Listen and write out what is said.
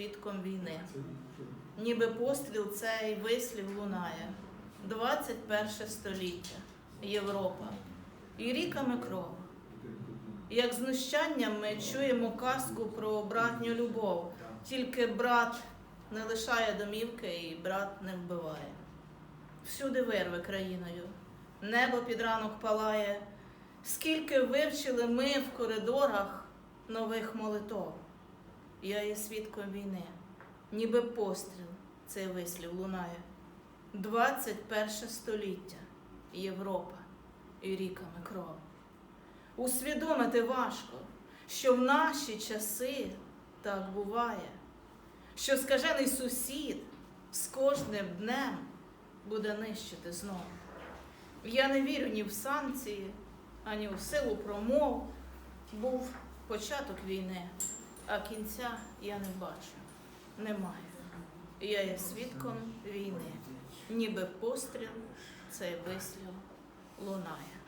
свідком війни. Ніби постріл цей вислів лунає. 21 століття, Європа і ріками кров. Як знущанням ми чуємо казку про братню любов, тільки брат не лишає домівки і брат не вбиває. Всюди вирви країною, небо під ранок палає, скільки вивчили ми в коридорах нових молитов. Я є свідком війни, ніби постріл цей вислів лунає. 21 століття, Європа і ріками кров. Усвідомити важко, що в наші часи так буває, що скажений сусід з кожним днем буде нищити знову. Я не вірю ні в санкції, ані в силу промов. Був початок війни, а кінця я не бачу, немає. Я є свідком війни, ніби постріл цей вислів лунає.